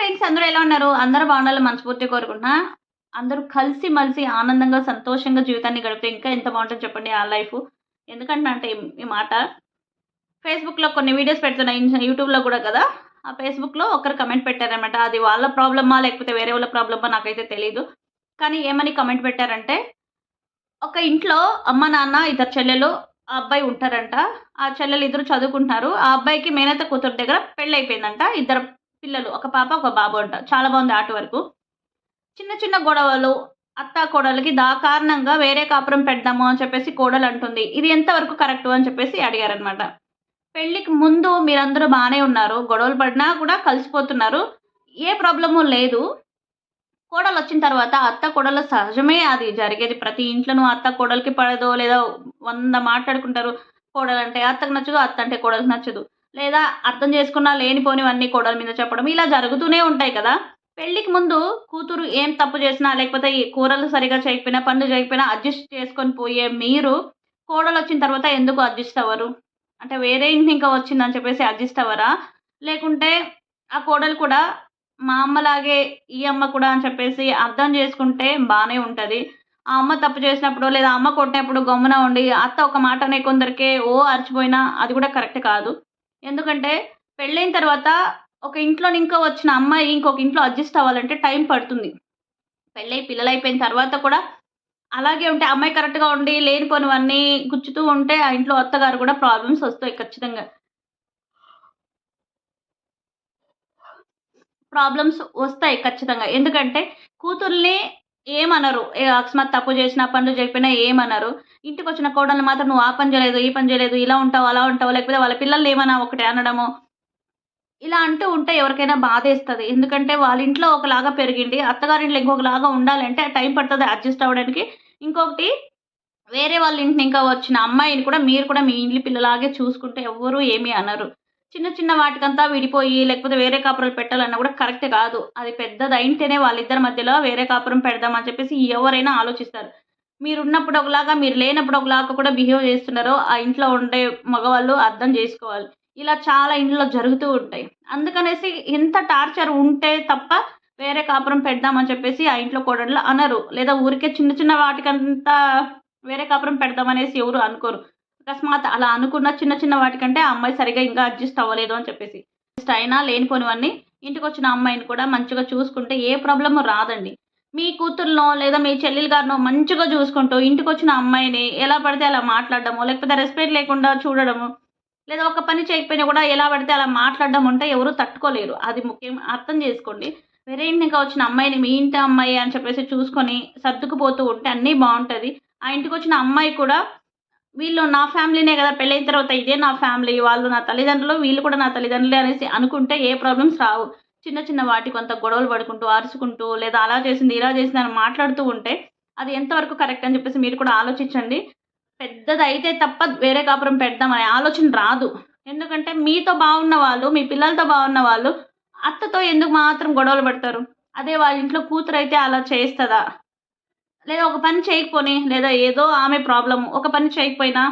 Friends అందరూ ఎలా ఉన్నారు? అందరూ బాగుండాలని మనస్ఫూర్తి కోరుకుంటున్నా. అందరూ కలిసి మలిసి ఆనందంగా సంతోషంగా జీవితాన్ని గడిపితే ఇంకా ఎంత బాగుంటుందో చెప్పండి ఆ లైఫ్. ఎందుకంటే అంటే ఈ- మాట. ఫేస్బుక్లో కొన్ని వీడియోస్ పెడుతున్నా యూట్యూబ్లో కూడా కదా. ఆ ఫేస్బుక్లో ఒకరు కమెంట్ పెట్టారనమాట అది వాళ్ళ ప్రాబ్లమా లేకపోతే వేరే వాళ్ళ ప్రాబ్లమా నాకైతే తెలియదు కానీ ఏమని కమెంట్ పెట్టారంటే ఒక ఇంట్లో అమ్మ నాన్న ఇద్దరు చెల్లెలు ఆ అబ్బాయి ఉంటారంట. ఆ చెల్లెలు ఇద్దరు చదువుకుంటున్నారు. ఆ అబ్బాయికి మేనత కూతురు దగ్గర పెళ్ళి అయిపోయిందంట ఇద్దరు పిల్లలు ఒక పాప ఒక బాబు అంట. చాలా బాగుంది ఆట వరకు. చిన్న చిన్న గొడవలు అత్త కోడలకి దా కారణంగా వేరే కాపురం పెడదాము అని చెప్పేసి కోడలు అంటుంది. ఇది ఎంతవరకు కరెక్ట్ అని చెప్పేసి అడిగారనమాట. పెళ్ళికి ముందు మీరందరూ బాగానే ఉన్నారు. గొడవలు పడినా కూడా కలిసిపోతున్నారు. ఏ ప్రాబ్లము లేదు. కోడలు వచ్చిన తర్వాత అత్త కోడలు సహజమే అది జరిగేది. ప్రతి ఇంట్లోనూ అత్త కోడలికి పడదో లేదా వంద మాట్లాడుకుంటారు. కోడలు అంటే అత్తకు నచ్చదు అత్త అంటే కోడలికి నచ్చదు. లేదా అర్థం చేసుకున్నా లేనిపోనివన్నీ కోడల మీద చెప్పడం ఇలా జరుగుతూనే ఉంటాయి కదా. పెళ్ళికి ముందు కూతురు ఏం తప్పు చేసినా లేకపోతే ఈ కూరలు సరిగా చేయకపోయినా పనులు చేయకపోయినా అడ్జస్ట్ చేసుకొని పోయే మీరు కోడలు వచ్చిన తర్వాత ఎందుకు అడ్జస్ట్ అవ్వరు? అంటే వేరే ఇంటి ఇంకా వచ్చిందని చెప్పేసి అడ్జస్ట్ అవ్వరా? లేకుంటే ఆ కోడలు కూడా మా అమ్మలాగే ఈ అమ్మ కూడా అని చెప్పేసి అర్థం చేసుకుంటే బాగానే ఉంటుంది. ఆ అమ్మ తప్పు చేసినప్పుడు లేదా అమ్మ కొట్టినప్పుడు గమ్మున ఉండి అత్త ఒక మాటనే కొందరికే ఓ అరిచిపోయినా అది కూడా కరెక్ట్ కాదు. ఎందుకంటే పెళ్ళైన తర్వాత ఒక ఇంట్లో ఇంకా వచ్చిన అమ్మాయి ఇంకొక ఇంట్లో అడ్జస్ట్ అవ్వాలంటే టైం పడుతుంది. పెళ్ళై పిల్లలు అయిపోయిన తర్వాత కూడా అలాగే ఉంటే అమ్మాయి కరెక్ట్గా ఉండి లేనిపోనివన్నీ గుచ్చుతూ ఉంటే ఆ ఇంట్లో అత్తగారు కూడా ప్రాబ్లమ్స్ వస్తాయి ఖచ్చితంగా. ప్రాబ్లమ్స్ వస్తాయి ఖచ్చితంగా. ఎందుకంటే కూతుర్ని ఏమనరు. ఏ అకస్మాత్ తప్పు చేసిన పనులు చేయకపోయినా ఏమనరు. ఇంటికి వచ్చిన కోడల్ని మాత్రం నువ్వు ఆ పని చేయలేదు ఈ పని చేయలేదు ఇలా ఉంటావు అలా ఉంటావు లేకపోతే వాళ్ళ పిల్లల్ని ఏమన్నా ఒకటి అనడము. ఇలా అంటూ ఉంటే ఎవరికైనా బాధేస్తుంది. ఎందుకంటే వాళ్ళ ఇంట్లో ఒకలాగా పెరిగింది అత్తగారింట్లో ఇంకొకలాగా ఉండాలంటే టైం పడుతుంది అడ్జస్ట్ అవ్వడానికి. ఇంకొకటి వేరే వాళ్ళ ఇంటిని ఇంకా వచ్చిన అమ్మాయిని కూడా మీరు కూడా మీ ఇంటి పిల్లలాగే చూసుకుంటే ఎవ్వరూ ఏమీ అనరు. చిన్న చిన్న వాటికంతా విడిపోయి లేకపోతే వేరే కాపురాలు పెట్టాలన్నా కూడా కరెక్ట్ కాదు. అది పెద్దది అయితేనే వాళ్ళిద్దరి మధ్యలో వేరే కాపురం పెడదామని చెప్పేసి ఎవరైనా ఆలోచిస్తారు. మీరు ఉన్నప్పుడు ఒకలాగా మీరు లేనప్పుడు ఒకలాగా కూడా బిహేవ్ చేస్తున్నారో ఆ ఇంట్లో ఉండే మగవాళ్ళు అర్థం చేసుకోవాలి. ఇలా చాలా ఇంట్లో జరుగుతూ ఉంటాయి. అందుకనేసి ఇంత టార్చర్ ఉంటే తప్ప వేరే కాపురం పెడదామని చెప్పేసి ఆ ఇంట్లో కోడళ్ళు అనరు. లేదా ఊరికే చిన్న చిన్న వాటికంతా వేరే కాపురం పెడదామనేసి ఎవరు అనుకోరు. అకస్మాత్ అలా అనుకున్న చిన్న చిన్న వాటికంటే ఆ అమ్మాయి సరిగా ఇంకా అడ్జస్ట్ అవ్వలేదు అని చెప్పేసి. అడ్జస్ట్ అయినా లేనిపోనివన్నీ ఇంటికి వచ్చిన అమ్మాయిని కూడా మంచిగా చూసుకుంటే ఏ ప్రాబ్లము రాదండి. మీ కూతుర్నో లేదా మీ చెల్లెలు గారినో మంచిగా చూసుకుంటూ ఇంటికి వచ్చిన అమ్మాయిని ఎలా పడితే అలా మాట్లాడడము లేకపోతే రెస్పెక్ట్ లేకుండా చూడడము లేదా ఒక పని చేయకపోయినా కూడా ఎలా పడితే అలా మాట్లాడడం ఉంటే ఎవరు తట్టుకోలేరు. అది ముఖ్యం అర్థం చేసుకోండి. వేరే ఇంటికి వచ్చిన అమ్మాయిని మీ ఇంటి అమ్మాయి అని చెప్పేసి చూసుకొని సర్దుకుపోతూ ఉంటే అన్నీ బాగుంటుంది. ఆ ఇంటికి వచ్చిన అమ్మాయి కూడా వీళ్ళు నా ఫ్యామిలీనే కదా పెళ్ళైన తర్వాత ఇదే నా ఫ్యామిలీ వాళ్ళు నా తల్లిదండ్రులు వీళ్ళు కూడా నా తల్లిదండ్రులే అనేసి అనుకుంటే ఏ ప్రాబ్లమ్స్ రావు. చిన్న చిన్న వాటి కొంత గొడవలు పడుకుంటూ అరుచుకుంటూ లేదా అలా చేసింది ఇలా చేసింది అని మాట్లాడుతూ ఉంటే అది ఎంతవరకు కరెక్ట్ అని చెప్పేసి మీరు కూడా ఆలోచించండి. పెద్దది అయితే తప్ప వేరే కాపురం పెడదామనే ఆలోచన రాదు. ఎందుకంటే మీతో బాగున్న వాళ్ళు మీ పిల్లలతో బాగున్న వాళ్ళు అత్తతో ఎందుకు మాత్రం గొడవలు పడతారు? అదే వాళ్ళ ఇంట్లో కూతురు అయితే అలా చేస్తుందా? లేదా ఒక పని చేయకపోని లేదా ఏదో ఆమె ప్రాబ్లం ఒక పని చేయకపోయినా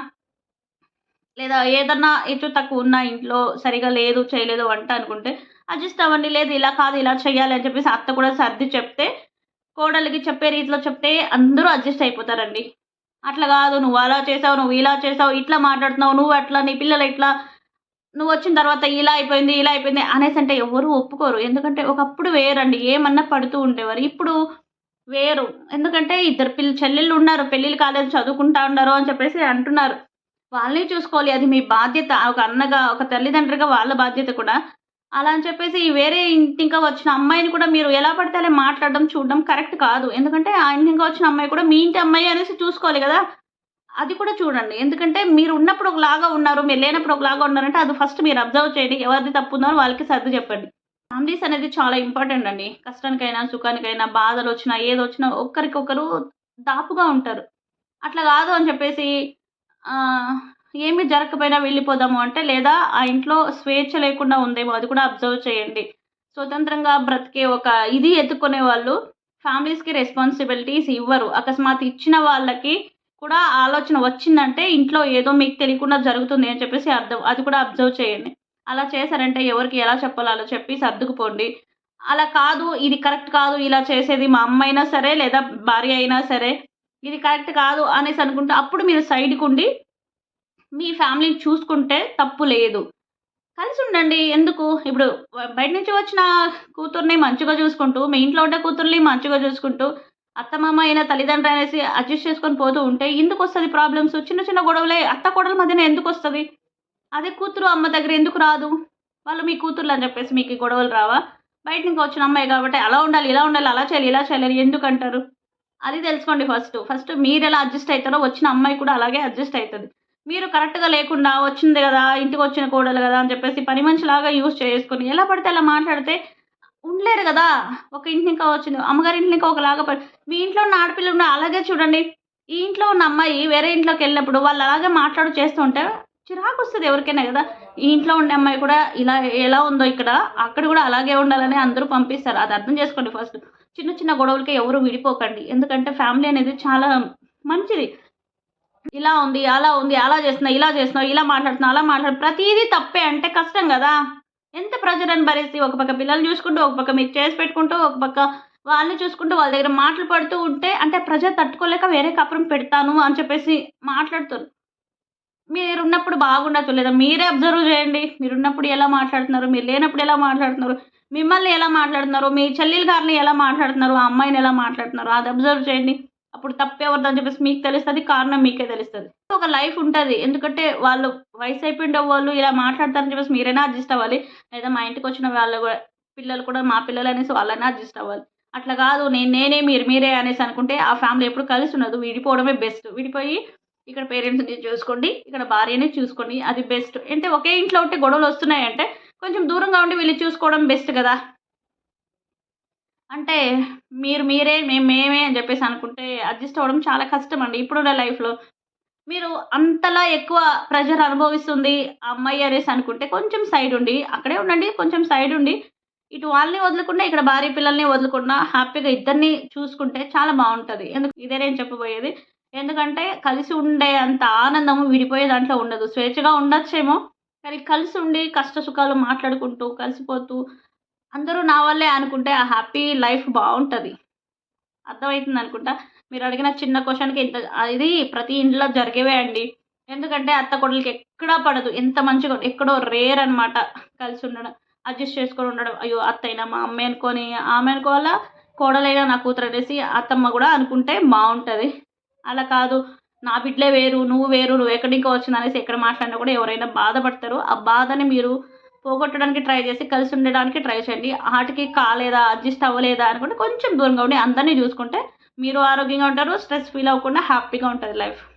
లేదా ఏదన్నా ఎటు తక్కువ ఉన్నా ఇంట్లో సరిగా లేదు చేయలేదు వంట అనుకుంటే అడ్జస్ట్ అవ్వండి లేదు ఇలా కాదు ఇలా చేయాలి అని చెప్పేసి అత్త కూడా సర్ది చెప్తే కోడలికి చెప్పే రీతిలో చెప్తే అందరూ అడ్జస్ట్ అయిపోతారండి. అట్లా కాదు నువ్వు అలా చేసావు నువ్వు ఇలా చేసావు ఇట్లా మాట్లాడుతున్నావు నువ్వు అట్లా నీ పిల్లలు ఇట్లా నువ్వు వచ్చిన తర్వాత ఇలా అయిపోయింది ఇలా అయిపోయింది అనేసి అంటే ఎవరు ఒప్పుకోరు. ఎందుకంటే ఒకప్పుడు వేరండి ఏమన్నా పడుతూ ఉండేవారు. ఇప్పుడు వేరు. ఎందుకంటే ఇద్దరు పిల్ల చెల్లెళ్ళు ఉన్నారు పెళ్ళిళ్ళు కాలేదు చదువుకుంటా ఉన్నారు అని చెప్పేసి అంటున్నారు. వాళ్ళని చూసుకోవాలి. అది మీ బాధ్యత. ఒక అన్నగా ఒక తల్లిదండ్రిగా వాళ్ళ బాధ్యత కూడా. అలా అని చెప్పేసి వేరే ఇంటి ఇంకా వచ్చిన అమ్మాయిని కూడా మీరు ఎలా పడితే అలా మాట్లాడడం చూడడం కరెక్ట్ కాదు. ఎందుకంటే ఆ ఇంటి ఇంకా వచ్చిన అమ్మాయి కూడా మీ ఇంటి అమ్మాయి అనేసి చూసుకోవాలి కదా. అది కూడా చూడండి. ఎందుకంటే మీరు ఉన్నప్పుడు ఒకలాగా ఉన్నారు మీరు లేనప్పుడు ఒకలాగా ఉన్నారంటే అది ఫస్ట్ మీరు అబ్జర్వ్ చేయండి. ఎవరిది తప్పు ఉందో వాళ్ళకి సర్ది చెప్పండి. ఫ్యామిలీస్ అనేది చాలా ఇంపార్టెంట్ అండి. కష్టానికైనా సుఖానికైనా బాధలు వచ్చినా ఏది వచ్చినా ఒక్కరికొకరు దాపుగా ఉంటారు. అట్లా కాదు అని చెప్పేసి ఏమి జరగకపోయినా వెళ్ళిపోదాము అంటే లేదా ఆ ఇంట్లో స్వేచ్ఛ లేకుండా ఉందేమో అది కూడా అబ్జర్వ్ చేయండి. స్వతంత్రంగా బ్రతికే ఒక ఇది ఎత్తుకునే వాళ్ళు ఫ్యామిలీస్కి రెస్పాన్సిబిలిటీస్ ఇవ్వరు. అకస్మాత్ ఇచ్చిన వాళ్ళకి కూడా ఆలోచన వచ్చిందంటే ఇంట్లో ఏదో మీకు తెలియకుండా జరుగుతుంది అని చెప్పేసి అర్థం. అది కూడా అబ్జర్వ్ చేయండి. అలా చేశారంటే ఎవరికి ఎలా చెప్పాలో అలా చెప్పి సర్దుకుపోండి. అలా కాదు ఇది కరెక్ట్ కాదు ఇలా చేసేది మా అమ్మ అయినా సరే లేదా భార్య అయినా సరే ఇది కరెక్ట్ కాదు అనేసి అనుకుంటే అప్పుడు మీరు సైడ్కి ఉండి మీ ఫ్యామిలీని చూసుకుంటే తప్పు లేదు. కలిసి ఉండండి. ఎందుకు? ఇప్పుడు బయట నుంచి వచ్చిన కూతుర్ని మంచిగా చూసుకుంటూ మీ ఇంట్లో ఉండే కూతుర్ని మంచిగా చూసుకుంటూ అత్తమామ అయినా తల్లిదండ్రులు అనేసి అడ్జస్ట్ చేసుకొని పోతూ ఉంటే ఎందుకు వస్తుంది ప్రాబ్లమ్స్ చిన్న చిన్న గొడవలే అత్త కోడల మధ్యన ఎందుకు వస్తుంది? అదే కూతురు అమ్మ దగ్గర ఎందుకు రాదు? వాళ్ళు మీ కూతుర్లు అని చెప్పేసి మీకు గొడవలు రావా? బయట నుంచి వచ్చిన అమ్మాయి కాబట్టి అలా ఉండాలి ఇలా ఉండాలి అలా చేయాలి ఇలా చేయాలి ఎందుకంటారు అది తెలుసుకోండి ఫస్ట్. ఫస్ట్ మీరు ఎలా అడ్జస్ట్ అవుతారో వచ్చిన అమ్మాయి కూడా అలాగే అడ్జస్ట్ అవుతుంది. మీరు కరెక్ట్గా లేకుండా వచ్చింది కదా ఇంటికి వచ్చిన కోడలు కదా అని చెప్పేసి పని మనిషిలాగా యూజ్ చేసుకొని ఎలా పడితే అలా మాట్లాడితే ఉండలేరు కదా. ఒక ఇంటి ఇంకా వచ్చింది అమ్మగారి ఇంటి ఇంకా ఒకలాగా మీ ఇంట్లో ఉన్న ఆడపిల్లలు అలాగే చూడండి. ఈ ఇంట్లో ఉన్న అమ్మాయి వేరే ఇంట్లోకి వెళ్ళినప్పుడు వాళ్ళు అలాగే మాట్లాడు చేస్తుంటే చిరాకు వస్తుంది ఎవరికైనా కదా. ఈ ఇంట్లో ఉండే అమ్మాయి కూడా ఇలా ఎలా ఉందో ఇక్కడ అక్కడ కూడా అలాగే ఉండాలని అందరూ పంపిస్తారు. అది అర్థం చేసుకోండి ఫస్ట్. చిన్న చిన్న గొడవలకి ఎవరు విడిపోకండి. ఎందుకంటే ఫ్యామిలీ అనేది చాలా మంచిది. ఇలా ఉంది అలా ఉంది అలా చేస్తున్నా ఇలా చేస్తున్నావు ఇలా మాట్లాడుతున్నావు అలా మాట్లాడు ప్రతిదీ తప్పే అంటే కష్టం కదా. ఎంత ప్రజలను భరిస్తే ఒక పక్క పిల్లల్ని చూసుకుంటూ ఒక పక్క మీరు చేసి పెట్టుకుంటూ ఒక పక్క వాళ్ళని చూసుకుంటూ వాళ్ళ దగ్గర మాటలు పడుతూ ఉంటే అంటే ప్రజలు తట్టుకోలేక వేరే కపురం పెడతాను అని చెప్పేసి మాట్లాడుతారు. మీరున్నప్పుడు బాగుండదు లేదా? మీరే అబ్జర్వ్ చేయండి. మీరున్నప్పుడు ఎలా మాట్లాడుతున్నారు? మీరు లేనప్పుడు ఎలా మాట్లాడుతున్నారు? మిమ్మల్ని ఎలా మాట్లాడుతున్నారు? మీ చెల్లెలు గారిని ఎలా మాట్లాడుతున్నారు? ఆ అమ్మాయిని ఎలా మాట్లాడుతున్నారు? అది అబ్జర్వ్ చేయండి. అప్పుడు తప్పెవరిదని చెప్పేసి మీకు తెలుస్తుంది కారణం మీకే తెలుస్తుంది. ఒక లైఫ్ ఉంటుంది. ఎందుకంటే వాళ్ళు వయసు అయిపోయిన వాళ్ళు ఇలా మాట్లాడతారని చెప్పేసి మీరైనా అడ్జస్ట్ అవ్వాలి. లేదా మా ఇంటికి వచ్చిన వాళ్ళు కూడా పిల్లలు కూడా మా పిల్లలు అనేసి వాళ్ళైనా అడ్జస్ట్ అవ్వాలి. అట్లా కాదు నేను నేనే మీరు మీరే అనేసి అనుకుంటే ఆ ఫ్యామిలీ ఎప్పుడు కలిసి ఉండదు. విడిపోవడమే బెస్ట్ విడిపోయి ఇక్కడ పేరెంట్స్ని చూసుకోండి ఇక్కడ భార్యని చూసుకోండి అది బెస్ట్ అంటే ఒకే ఇంట్లో ఉంటే గొడవలు వస్తున్నాయంటే కొంచెం దూరంగా ఉండి వీళ్ళు చూసుకోవడం బెస్ట్ కదా. అంటే మీరు మీరే మేము మేమే అని చెప్పేసి అనుకుంటే అడ్జస్ట్ అవ్వడం చాలా కష్టం అండి ఇప్పుడున్న లైఫ్లో మీరు అంతలా ఎక్కువ ప్రెషర్ అనుభవిస్తుంది అమ్మాయి అనేసి అనుకుంటే కొంచెం సైడ్ ఉండి అక్కడే ఉండండి కొంచెం సైడ్ ఉండి ఇటు వాళ్ళని వదలకుండా ఇక్కడ భార్య పిల్లల్ని వదలకుండా హ్యాపీగా ఇద్దరిని చూసుకుంటే చాలా బాగుంటుంది. ఎందుకు? ఇదే నేను చెప్పబోయేది. ఎందుకంటే కలిసి ఉండే అంత ఆనందము విడిపోయే దాంట్లో ఉండదు. స్వేచ్ఛగా ఉండొచ్చేమో కానీ కలిసి ఉండి కష్ట సుఖాలు మాట్లాడుకుంటూ కలిసిపోతూ అందరూ నా వల్లే అనుకుంటే ఆ హ్యాపీ లైఫ్ బాగుంటుంది. అర్థమవుతుంది అనుకుంటా? మీరు అడిగిన చిన్న క్వశ్చన్కి ఇంత ఇది ప్రతి ఇంట్లో జరిగేవే అండి. ఎందుకంటే అత్త కొడలకి ఎక్కడా పడదు. ఎంత మంచిగా ఎక్కడో రేర్ అనమాట కలిసి ఉండడం అడ్జస్ట్ చేసుకొని ఉండడం. అయ్యో అత్తైనా మా అమ్మాయి అనుకొని ఆమె అనుకోవాలా? కోడలైనా నా కూతురు అనేసి అత్తమ్మ కూడా అనుకుంటే బాగుంటుంది. అలా కాదు. నా బిడ్డలే వేరు నువ్వు వేరు నువ్వు ఎక్కడి వచ్చింది అనేసి ఎక్కడ మాట్లాడినా కూడా ఎవరైనా బాధపడతారు. ఆ బాధని మీరు పోగొట్టడానికి ట్రై చేసి కలిసి ఉండడానికి ట్రై చేయండి. వాటికి కాలేదా అడ్జస్ట్ అవ్వలేదా అనుకుంటే కొంచెం దూరంగా ఉండి అందరినీ చూసుకుంటే మీరు ఆరోగ్యంగా ఉంటారు స్ట్రెస్ ఫీల్ అవ్వకుండా హ్యాపీగా ఉంటుంది లైఫ్.